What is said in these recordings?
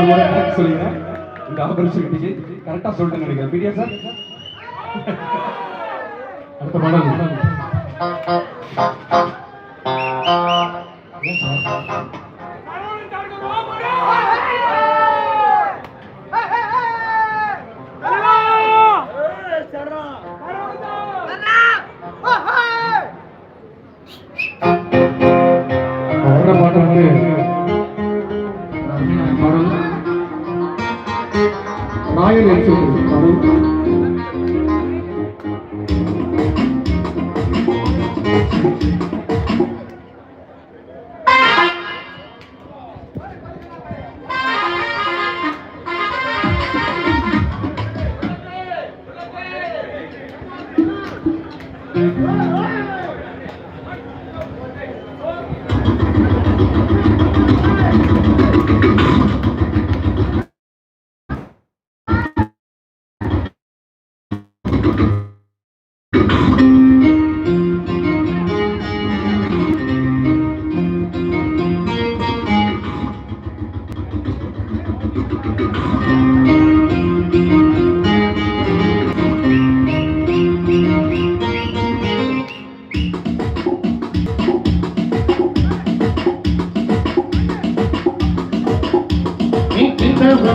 இன்னொரு முறை சொல்லிடுறேன் இந்த ஆப்பர்ச்சுனிட்டிக்கு கரெக்டாக சொல்லிட்டு நினைக்கிறேன். Media sir? அடுத்த பாடல். பாட்டு வந்து Gracias.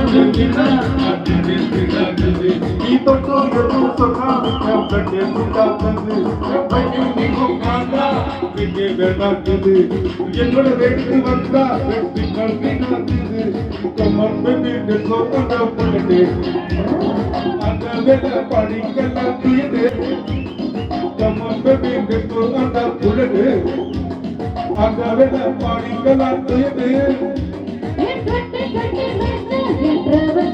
Argentina, Argentina kızı. İyi topluyorum sokağa, yaprak yaprak kızı. Yapayım bir kokanda, bir de verdar kızı. Yenol renkli banda, renkli kalbina kızı. Kamar beni de sokanda pırdı. Anda veda parikala kıydı. Kamar beni de sokanda pırdı. Anda veda parikala kıydı. Hey, hey, hey, hey, hey.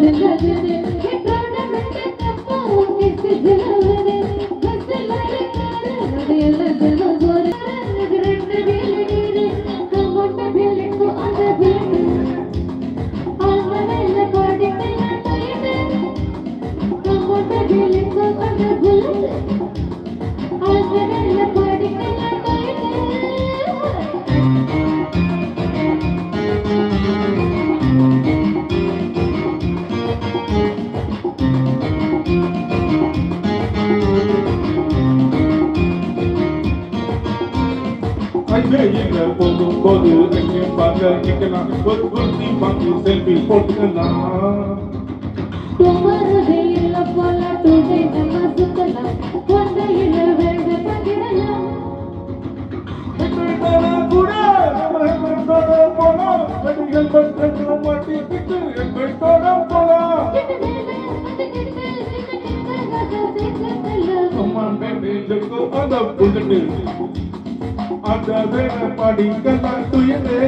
जल जल हे प्राण में तपो इस जल எங்கே எங்க போகும் போது எங்கே பார்க்க எங்க நான் ஒரு குருத்தி பார்த்து செல்வி போட்டுக்கலாம் Come on, baby, let's go on the bullet. உண்டு அந்த வேலை படிக்கலாம் துயரே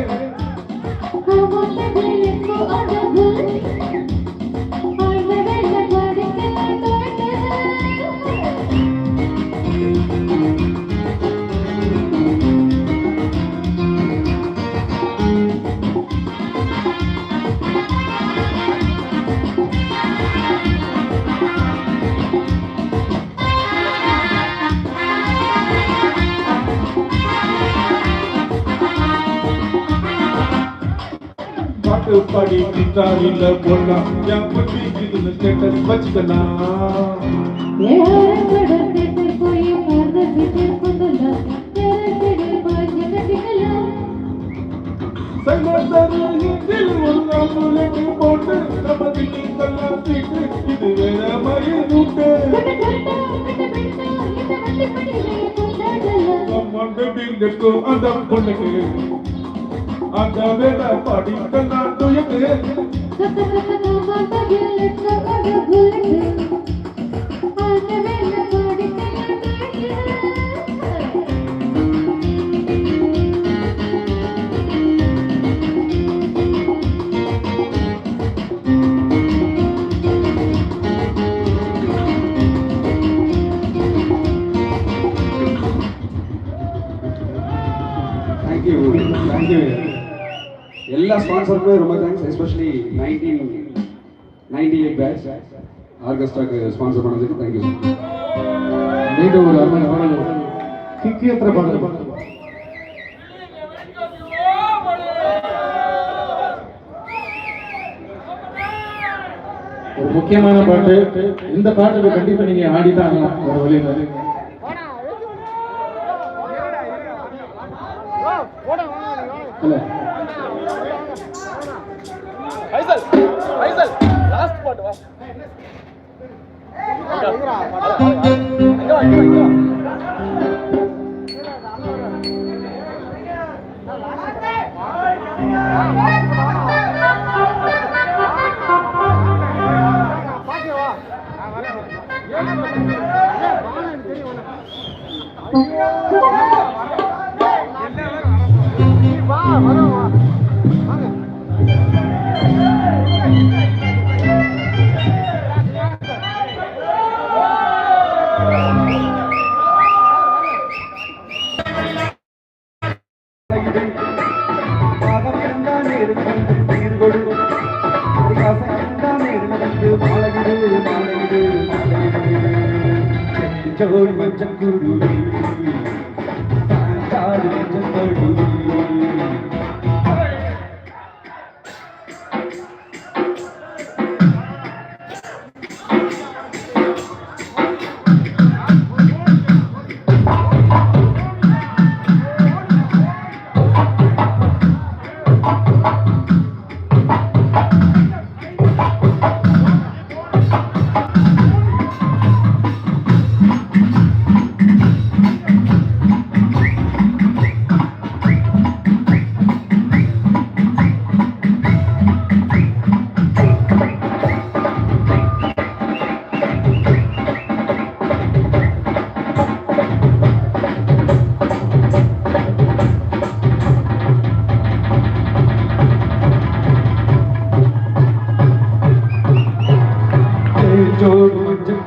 பாட்டு பாடி கிட்டார் இல்ல போடலாம் என் பற்றி இதுல ஸ்டேட்டஸ் வச்சுக்கலாம் சங்கத்தில் ஒரு நாள் முளைக்கு போட்டு நம்ம திட்டிக்கெல்லாம் சீட்டு இது வேற மாதிரி route Someone baby, let's go அந்த பொண்ணுக்கு அந்த வேலை படிக்கலாம் துயக்கு தேங்க்யூ ஸ்பான்சருக்குமே ரொம்ப thanks especially nineteen ninety eight batch ஆர்கெஸ்ட்ராக்கு sponsor பண்ணதுக்கு தேங்க்யூ மீண்டும் ஒரு அருமையான பாடல். கிக்கியத்திர பாடல். ஒரு முக்கியமான பாட்டு. இந்த பாட்டுக்கு கண்டிப்பா நீங்க ஆடிதான் ஒரு வழியில 好嘞好嘞好嘞一个一个一个 Brasil.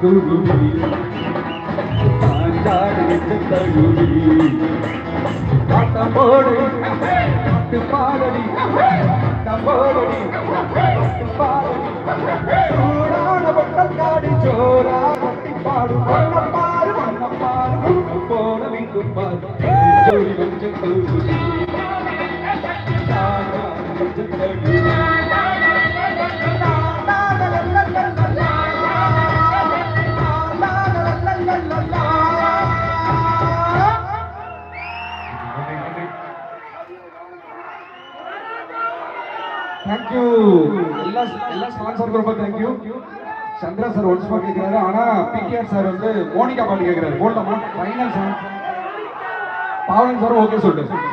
மஞ்சள் குருவி சாஞ்சாடு தழுவி ஆட்டம் போடு பாட்டு பாடடி ஆட்டம் போடடி பாட்டு பாடடி சூடான பட்டம் காடி சோரா பட்டி பாடு வண்ணம் பாரு வண்ணம் பாரு வண்ணம் போல பாரு ஜோடி மஞ்சள் குருவி தேங்க்யூ எல்லா எல்லா ஸ்பான்சருக்கும் ரொம்ப தேங்க்யூ சந்திரா சார் ஒன்ஸ் பாட்டு கேட்கிறாரு ஆனா பிகேஆர் சார் வந்து மோனிகா பாட்டு கேட்கிறாரு போட்டோமா final sir Pavan sir okay சொல்லிட்டு